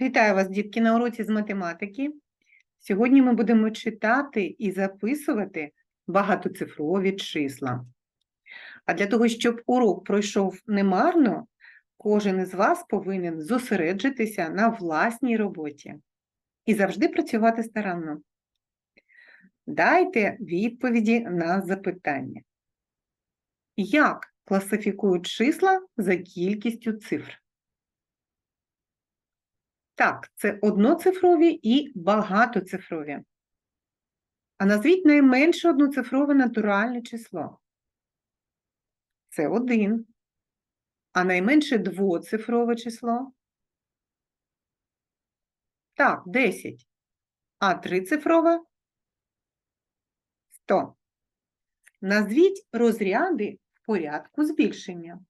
Вітаю вас, дітки, на уроці з математики. Сьогодні ми будемо читати і записувати багатоцифрові числа. А для того, щоб урок пройшов немарно, кожен із вас повинен зосереджитися на власній роботі і завжди працювати старанно. Дайте відповіді на запитання. Як класифікують числа за кількістю цифр? Так, це одноцифрові і багатоцифрові. А назвіть найменше одноцифрове натуральне число. Це 1. А найменше двоцифрове число? Так, 10. А трицифрове? 100. Назвіть розряди в порядку збільшення.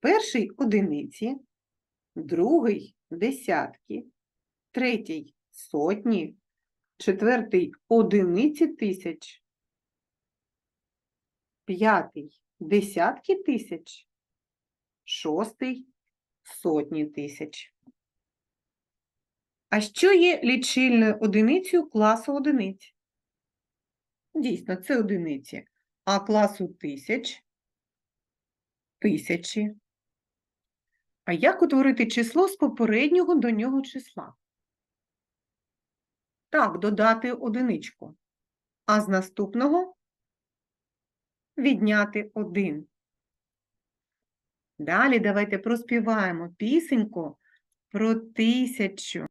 Перший одиниці, другий десятки, третій сотні, четвертий одиниці тисяч, п'ятий десятки тисяч, шостий сотні тисяч. А що є лічильною одиницею класу одиниць? Дійсно, це одиниці. А класу тисяч тисячі. А як утворити число з попереднього до нього числа? Так, додати одиничку. А з наступного відняти один. Далі давайте проспіваємо пісеньку про тисячу.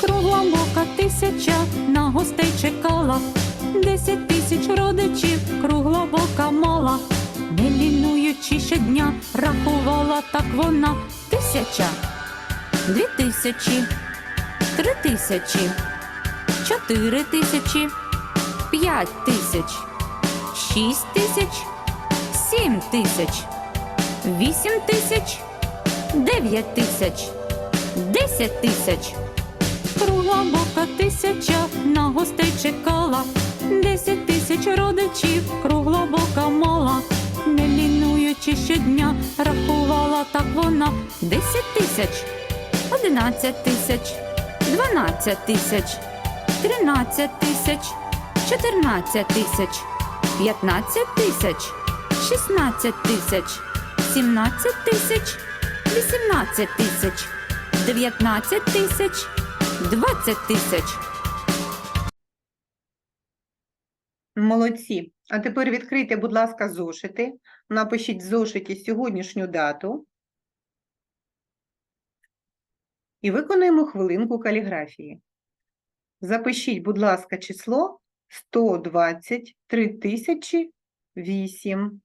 Кругла бока тисяча на гостей чекала, десять тисяч родичів кругла бока мала, не лінуючи щодня, рахувала так вона тисяча, дві тисячі, три тисячі, чотири тисячі, п'ять тисяч, шість тисяч, сім тисяч, вісім тисяч, дев'ять тисяч, десять тисяч. Кругла бока тисяча на гостей чекала, десять тисяч родичів кругла бока мала, не лінуючи щодня, рахувала так вона десять тисяч, одинадцять тисяч, дванадцять тисяч, тринадцять тисяч, чотирнадцять тисяч, п'ятнадцять тисяч, шістнадцять тисяч, сімнадцять тисяч, вісімнадцять тисяч, дев'ятнадцять тисяч. 20 тисяч. Молодці. А тепер відкрийте, будь ласка, зошити. Напишіть в зошиті сьогоднішню дату. І виконуємо хвилинку каліграфії. Запишіть, будь ласка, число 123 тисячі 8.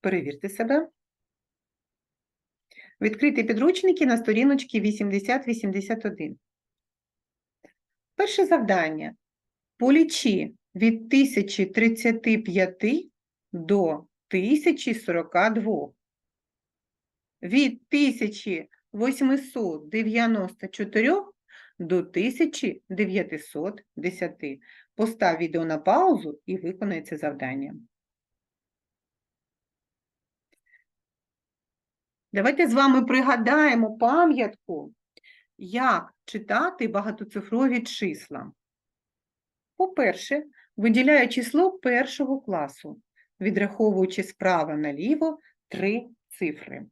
Перевірте себе. Відкрийте підручники на сторіночці 80-81. Перше завдання. Полічи від 1035 до 1042. Від 1894 до 1910. Постав відео на паузу і виконай це завдання. Давайте з вами пригадаємо пам'ятку, як читати багатоцифрові числа. По-перше, виділяю число першого класу, відраховуючи справа наліво три цифри.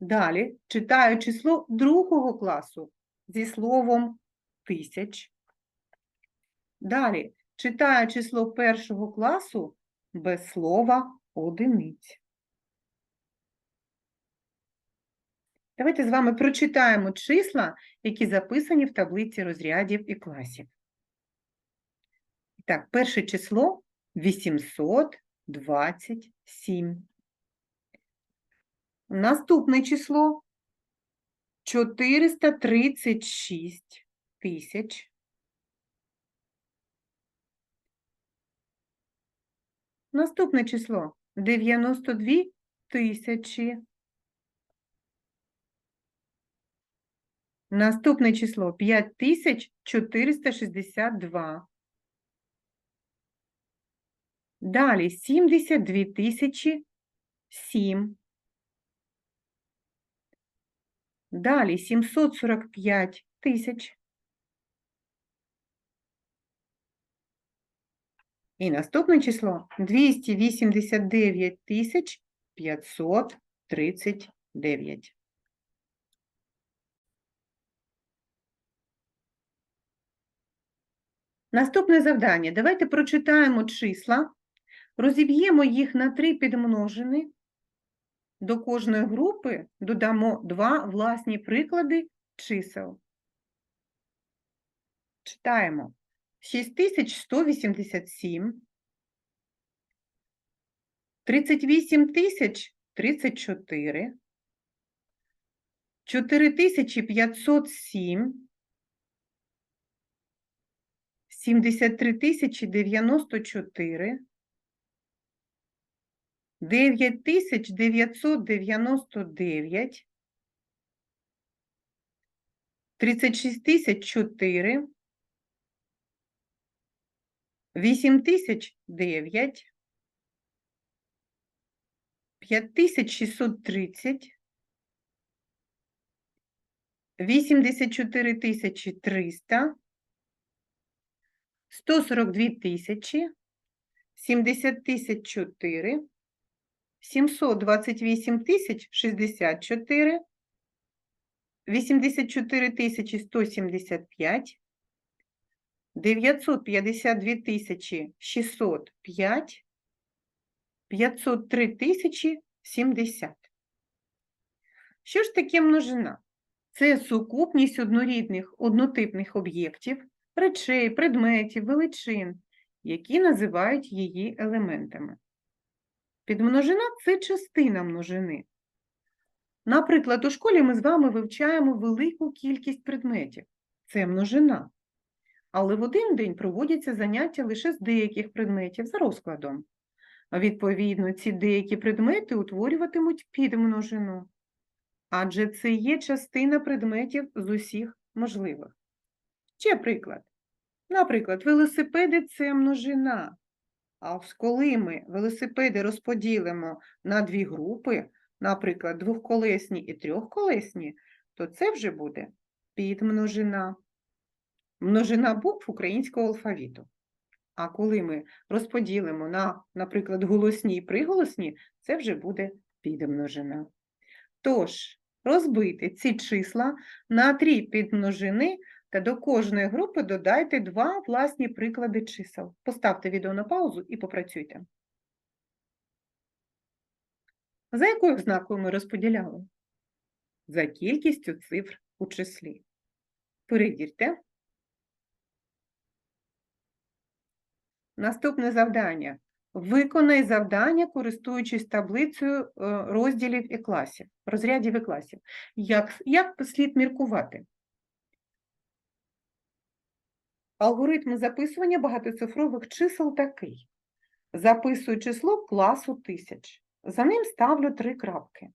Далі читаю число другого класу зі словом тисяч. Далі читаю число першого класу без слова одиниць. Давайте з вами прочитаємо числа, які записані в таблиці розрядів і класів. Так, перше число 827. Наступне число 436 тисяч. Наступне число 92 тисячі. Наступне число 5462. Далі 72 тисячі 7. Далі 745 тисяч. І наступне число 289 тисяч 539. Наступне завдання. Давайте прочитаємо числа, розіб'ємо їх на три підмножини. До кожної групи додамо два власні приклади чисел. Читаємо. 6187, 38 тисяч 34, 4507, 73 тисячі 94, 9999, 36 тисяч 4, 8 тисяч 9, 5630, 84 тисячі 300, 142 тисячі, 70 тисяч 4, 728 тисяч 64, 84 тисячі 175, 952 тисячі 605, 503 тисячі 70. Що ж таке множина? Це сукупність однорідних однотипних об'єктів, речей, предметів, величин, які називають її елементами. Підмножина – це частина множини. Наприклад, у школі ми з вами вивчаємо велику кількість предметів. Це множина. Але в один день проводяться заняття лише з деяких предметів за розкладом. Відповідно, ці деякі предмети утворюватимуть підмножину, адже це є частина предметів з усіх можливих. Ще приклад. Наприклад, велосипеди – це множина. А коли ми велосипеди розподілимо на дві групи, наприклад, двохколесні і трьохколесні, то це вже буде підмножина. Множина букв українського алфавіту. А коли ми розподілимо на, наприклад, голосні і приголосні, це вже буде підмножина. Тож, розбити ці числа на три підмножини та до кожної групи додайте два власні приклади чисел. Поставте відео на паузу і попрацюйте. За якою знакою ми розподіляли? За кількістю цифр у числі. Перевірте. Наступне завдання. Виконай завдання, користуючись таблицею е, розділів і класів, розрядів і класів. Як, як слід міркувати? Алгоритм записування багатоцифрових чисел такий. Записую число класу тисяч. За ним ставлю три крапки.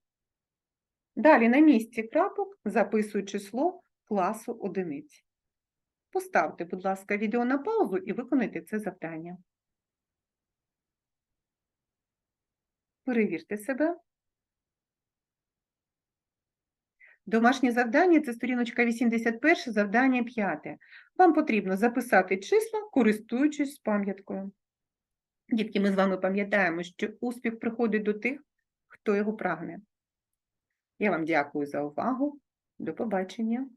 Далі на місці крапок записую число класу одиниць. Поставте, будь ласка, відео на паузу і виконайте це завдання. Перевірте себе. Домашнє завдання – це сторіночка 81, завдання 5. Вам потрібно записати числа, користуючись пам'яткою. Дітки, ми з вами пам'ятаємо, що успіх приходить до тих, хто його прагне. Я вам дякую за увагу. До побачення.